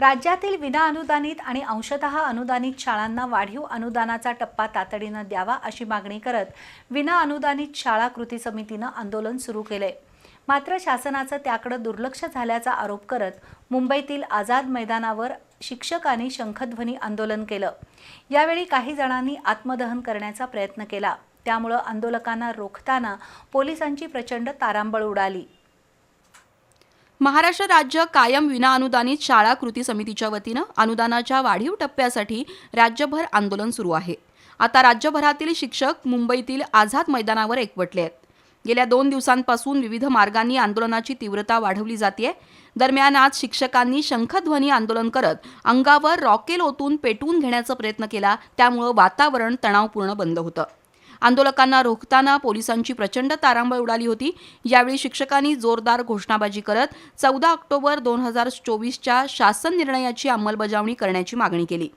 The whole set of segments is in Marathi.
राज्यातील विनाअनुदानित आणि अंशतः अनुदानित शाळांना वाढीव अनुदानाचा टप्पा तातडीनं द्यावा अशी मागणी करत विनाअनुदानित शाळा कृती समितीनं आंदोलन सुरू केलंय मात्र शासनाचं त्याकडं दुर्लक्ष झाल्याचा आरोप करत मुंबईतील आझाद मैदानावर शिक्षकांनी शंखध्वनी आंदोलन केलं. यावेळी काही जणांनी आत्मदहन करण्याचा प्रयत्न केला. त्यामुळं आंदोलकांना रोखताना पोलिसांची प्रचंड तारांबळ उडाली. महाराष्ट्र राज्य कायम विनाअनुदानित शाळा कृती समितीच्या वतीनं अनुदानाच्या वाढीव टप्प्यासाठी राज्यभर आंदोलन सुरू आहे. आता राज्यभरातील शिक्षक मुंबईतील आझाद मैदानावर एकवटले आहेत. गेल्या दोन दिवसांपासून विविध मार्गांनी आंदोलनाची तीव्रता वाढवली जाते दरम्यान आज शिक्षकांनी शंखध्वनी आंदोलन करत अंगावर रॉकेल ओतून पेटवून घेण्याचा प्रयत्न केला. त्यामुळं वातावरण तणावपूर्ण बंद होतं. आंदोलकांना रोखताना पोलिसांची प्रचंड तारांबळ उडाली होती. यावेळी शिक्षकांनी जोरदार घोषणाबाजी करत चौदा ऑक्टोबर दोन हजार चोवीसच्या शासन निर्णयाची अंमलबजावणी करण्याची मागणी केली.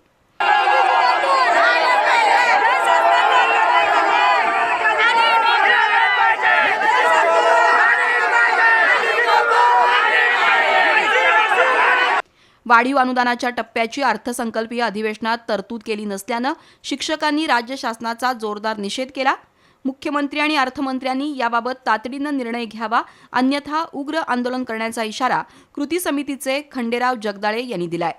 वाढीव अनुदानाच्या टप्प्याची अर्थसंकल्पीय अधिवेशनात तरतूद केली नसल्यानं शिक्षकांनी राज्य शासनाचा जोरदार निषेध केला. मुख्यमंत्री आणि अर्थमंत्र्यांनी याबाबत तातडीनं निर्णय घ्यावा अन्यथा उग्र आंदोलन करण्याचा इशारा कृती समितीचे खंडेराव जगदाळे यांनी दिलाय.